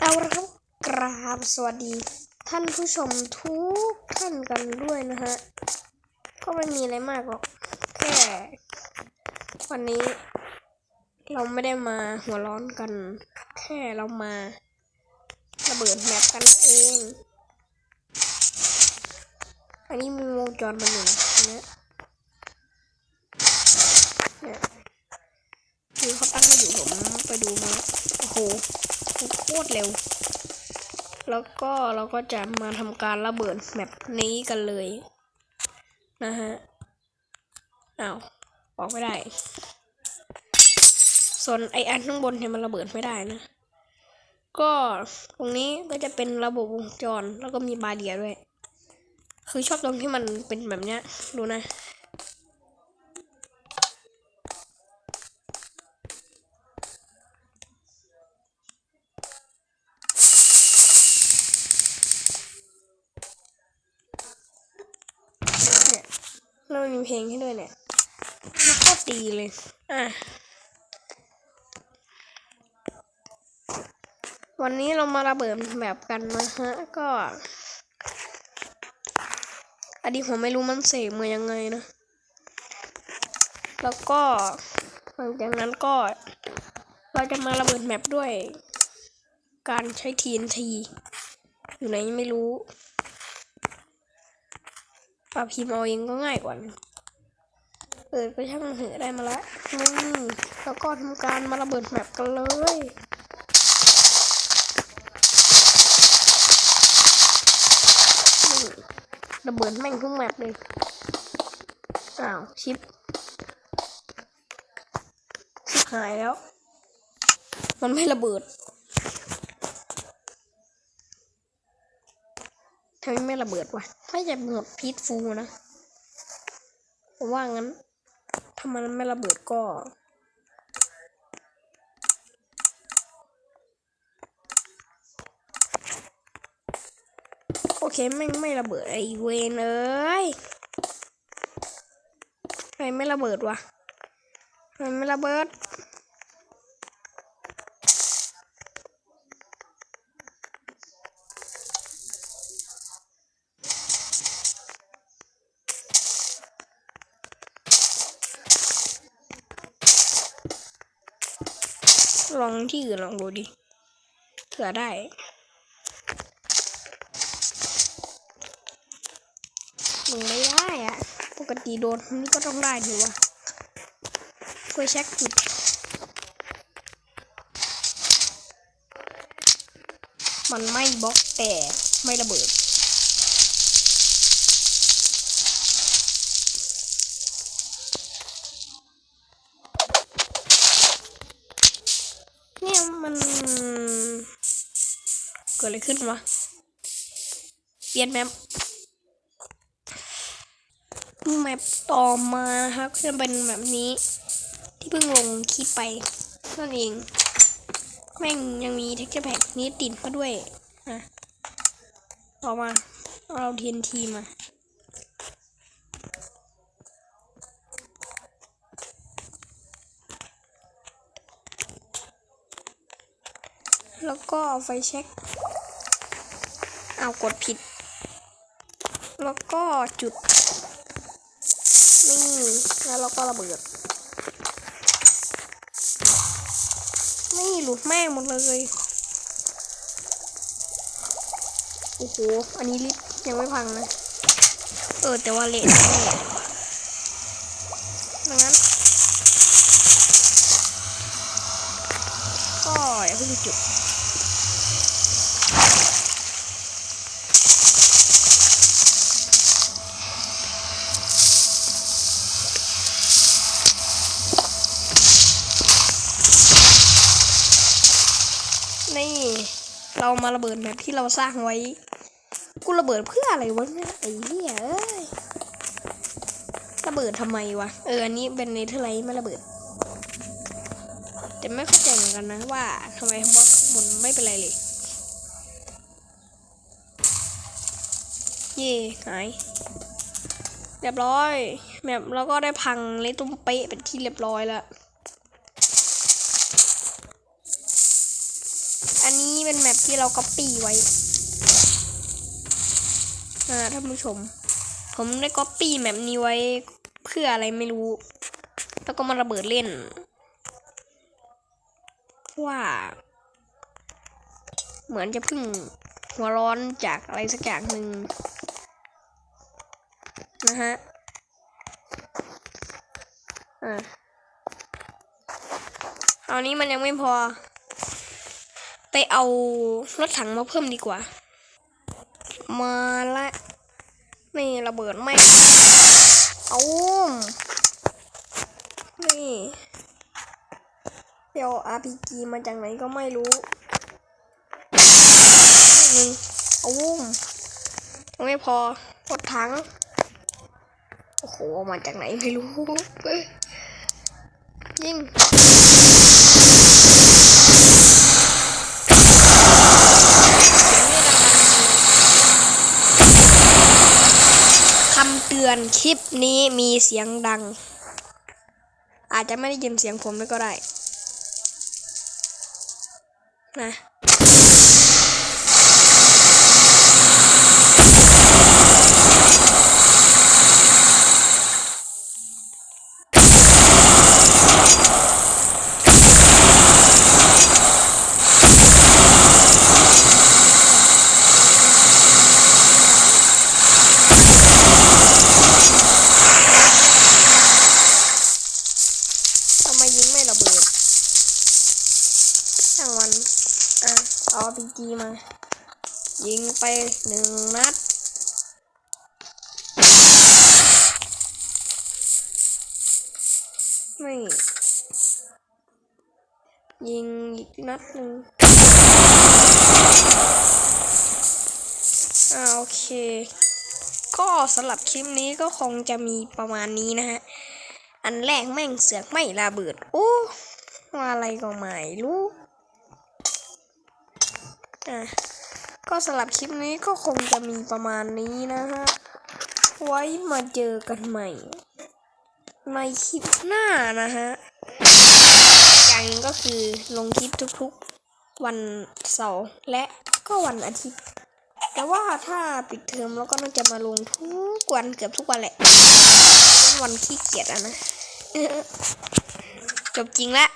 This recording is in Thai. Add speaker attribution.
Speaker 1: เอาละครับกราบสวัสดี ท่านผู้ชมทุกท่านกันด้วยนะฮะ ก็ไม่มีอะไรมากหรอก แค่ วันนี้ เราไม่ได้มาหัวร้อนกัน แค่เรามาระเบิดแมปกันเอง อันนี้มีวงจรมันอยู่นะเนี่ยเนี่ยคือเขาตั้งมาอยู่ผมไปดูมาโอ้โห โคตรเร็ว แล้วก็เราก็จะมาทำการระเบิดแมปนี้กันเลย นะฮะอ้าวออกไม่ได้ ส่วนไออันข้างบนเนี่ยมันระเบิดไม่ได้นะ ก็ตรงนี้ก็จะเป็นระบบวงจรแล้วก็มีบาเดียด้วย คือชอบตรงที่มันเป็นแบบเนี้ย ดูนะ มีเพลงให้ด้วยเนี่ยมันโคตรดีเลย อะ วันนี้เรามาระเบิดแบบกันนะฮะ ก็ อันนี้ผมไม่รู้มันเสกมายังไงนะ แล้วก็หลังจากนั้นก็ เราจะมาระเบิดแมปด้วย การใช้ TNT อยู่ไหนไม่รู้ปาพิมพ์เอาเองก็ง่ายกว่านะ เออก็ช่างมันเถอะได้มาแล้วนี่แล้วก็ทำการมาระเบิดแมปกันเลยนี่ระเบิดแม่งทุกแมปเลย อ้าว ชิป ชิปหายแล้ว มันไม่ระเบิดทำไมไม่ระเบิดวะถ้าจะหมดพีทฟูนะ ผมว่างั้น ถ้ามันไม่ระเบิดก็ โอเคไม่ไม่ระเบิดไอเวนเอ้ยทำไมไม่ระเบิดวะทำไมไม่ระเบิด ลองที่อื่นลองดูดิเผื่อได้มันไม่ได้อะปกติโดนนี่ก็ต้องได้ดีวะเพื่อเช็คจุดมันไม่บล็อกแต่ไม่ระเบิด ดอะไรขึ้นวะ เปลี่ยนแมปแมปต่อมานะครับก็จะเป็นแบบนี้ ที่เพิ่งลงคลิปไปนั่นเอง แม่งยังมีเท็กเจอร์แพ็กนี้ติดมาด้วยนะต่อมาเราเทียนทีมาแล้วก็เอาไฟเช็ค เอากดผิด แล้วก็จุด นี่ แล้วเราก็ระเบิด นี่หลุดแม่งหมดเลยโอ้โห อันนี้ลิฟยังไม่พังนะ เออ แต่ว่าเละแน่ดังนั้น ก็อย่าเพิ่งจุด นี่เรามาระเบิดแบบที่เราสร้างไว้ กูระเบิดเพื่ออะไรวะเนี่ยไอ้เหี้ยเอ้ยระเบิดทำไมวะ เอออันนี้เป็นเนเธอร์ไลท์ไม่ระเบิด แต่ไม่เข้าใจเหมือนกันนะว่าทำไมบล็อกมันไม่เป็นไรเลย เย่หายเรียบร้อยแบบเราก็ได้พังเละตุ้มเป๊ะเป็นที่เรียบร้อยแล้ว เป็นแมปที่เราก๊อปปี้ไว้อ่าท่านผู้ชม ผมได้ก๊อปปี้แมปนี้ไว้เพื่ออะไรไม่รู้ แล้วก็มาระเบิดเล่นว่า เหมือนจะพึ่งหัวร้อนจากอะไรสักอย่างหนึ่งนะฮะอ่าเอานี้มันยังไม่พอ เอารถถังมาเพิ่มดีกว่า มาละ นี่ระเบิดไม่เอานี่เดี๋ยว RPG มาจากไหนก็ไม่รู้นี่เอาวุ้มยังไม่พอรถถัง โอ้โห มาจากไหนไม่รู้ยิง คำเตื อนคลิปนี้มีเสียงดัง อาจจะไม่ได้ยินเสียงผมก็ได้ นะ ทำไมยิงไม่ระเบิดช่างมัน อะ เอาพีจีมา ยิงไปหนึ่งนัด ไม่ ยิงอีกนัดหนึ่งอ่าโอเค ก็สำหรับคลิปนี้ก็คงจะมีประมาณนี้นะฮะ อันแรกแม่งเสือกไม่ระเบิด โอ้ ว่าอะไรก็ไม่รู้ ก็สำหรับคลิปนี้ก็คงจะมีประมาณนี้นะฮะ ไว้มาเจอกันใหม่ ในคลิปหน้านะฮะ อย่างนึงก็คือลงคลิปทุกๆ วันเสาร์และก็วันอาทิตย์ แต่ว่าถ้าปิดเทอมแล้วก็น่าจะมาลงทุกวันเกือบทุกวันแหละวันวันขี้เกียจอะนะ จบจริงแล้ว